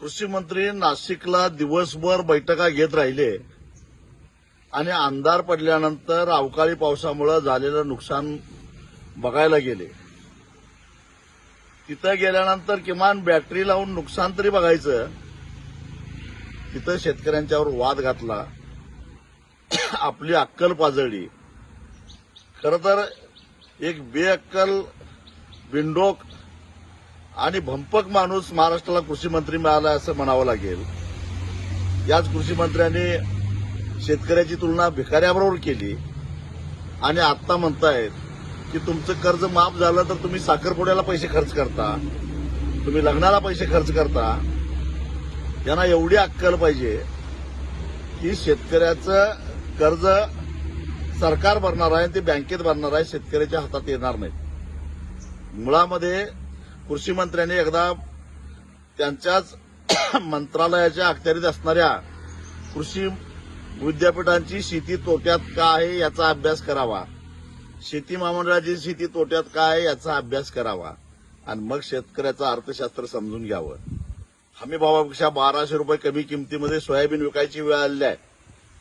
कृषी मंत्री नाशिकला दिवसभर बैठका घेत राहिले. आणि अंधार पडल्यानंतर अवकाळी पावसामुळे झालेलं नुकसान बघायला गेले. तिथं गेल्यानंतर किमान बॅटरी लावून नुकसान तरी बघायचं. तिथं शेतकऱ्यांच्यावर वाद घातला. आपली अक्कल पाजळली. खरं तर एक बेअक्कल बिंडोक आणि भंपक माणूस महाराष्ट्राला कृषी मंत्री मिळाला असं म्हणावं लागेल. याच कृषी मंत्र्यांनी शेतकऱ्याची तुलना भिकाऱ्याबरोबर केली आणि आता म्हणतायत की तुमचं कर्ज माफ झालं तर तुम्ही साखरपुड्याला पैसे खर्च करता. तुम्ही लग्नाला पैसे खर्च करता. यांना एवढी अक्कल पाहिजे की शेतकऱ्याचं कर्ज सरकार भरणार आहे ते बँकेत भरणार आहे शेतकऱ्याच्या हातात येणार नाही मुळामध्ये कृषी मंत्र्यांनी एकदा त्यांच्याच मंत्रालयाच्या अखत्यारीत असणाऱ्या कृषी विद्यापीठांची शेती तोट्यात का आहे याचा अभ्यास करावा. शेती महामंडळाची शेती तोट्यात का आहे याचा अभ्यास करावा. आणि मग शेतकऱ्याचं अर्थशास्त्र समजून घ्यावं. हमी भावापेक्षा बाराशे रुपये कमी किमतीमध्ये सोयाबीन विकायची वेळ आलेली आहे.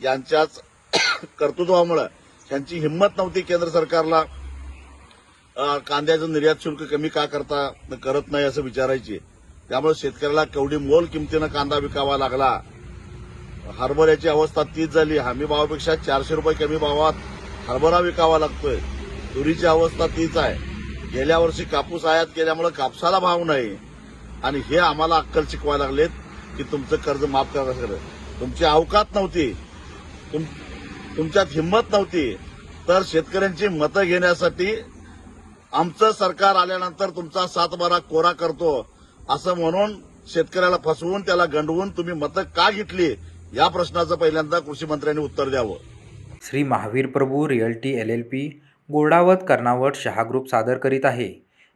यांच्याच कर्तृत्वामुळे त्यांची हिंमत नव्हती केंद्र सरकारला. कांद्याचं निर्यात शुल्क कमी का करता करत नाही असं विचारायची. त्यामुळे शेतकऱ्याला केवढी मोल किमतीनं कांदा विकावा लागला. हरभऱ्याची अवस्था तीच झाली. हमी भावापेक्षा चारशे रुपये कमी भावात हरभरा विकावा लागतोय. तुरीची अवस्था तीच आहे. गेल्या वर्षी कापूस आयात केल्यामुळे कापसाला भाव नाही. आणि हे आम्हाला अक्कल शिकवायला लागलेत की तुमचं कर्ज माफ करा तुमची अवकात नव्हती. तुम- तुमच्यात हिंमत नव्हती. तर शेतकऱ्यांची मतं घेण्यासाठी आमचं सरकार आल्यानंतर तुमचा सातबारा कोरा करतो. असं म्हणून शेतकऱ्याला फसवून त्याला गंडवून तुम्ही मतं का घेतली? या प्रश्नाचं पहिल्यांदा कृषी मंत्र्यांनी उत्तर द्यावं. Shri Mahavir Prabhu realty L L P Godawat Karnawat Shah group सादर करीत आहे.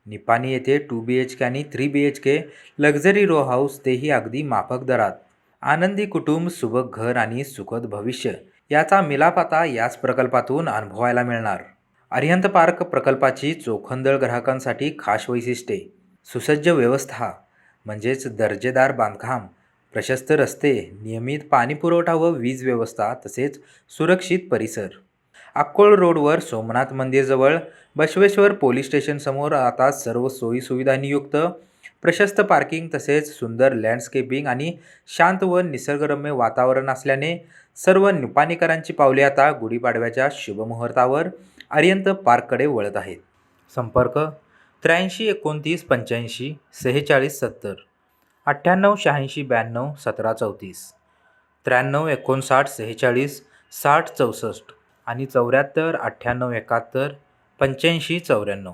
निपाणी येथे टू बी एच के आणि three B H K luxury row house तेही अगदी माफक दरात. आनंदी कुटुंब सुबक घर आणि सुखद भविष्य याचा मिलाप आता याच प्रकल्पातून अनुभवायला मिळणार. अरिहंत पार्क प्रकल्पाची चोखंदळ ग्राहकांसाठी खास वैशिष्ट्ये. सुसज्ज व्यवस्था म्हणजेच दर्जेदार बांधकाम प्रशस्त रस्ते नियमित पाणीपुरवठा व वीज व्यवस्था तसेच सुरक्षित परिसर. अक्कोळ रोडवर सोमनाथ मंदिरजवळ बसवेश्वर पोलीस स्टेशनसमोर आता सर्व सोयीसुविधांयुक्त प्रशस्त पार्किंग तसेच सुंदर लँडस्केपिंग आणि शांत व निसर्गरम्य वातावरण असल्याने सर्व निपाणीकरांची पावले आता गुढीपाडव्याच्या शुभमुहूर्तावर आर्यंत पार्ककडे वळत आहेत. संपर्क त्र्याऐंशी एकोणतीस पंच्याऐंशी सेहेचाळीस सत्तर. अठ्ठ्याण्णव शहाऐंशी ब्याण्णव सतरा चौतीस. त्र्याण्णव एकोणसाठ सेहेचाळीस साठ चौसष्ट. आणि चौऱ्याहत्तर अठ्ठ्याण्णव एकाहत्तर पंच्याऐंशी चौऱ्याण्णव.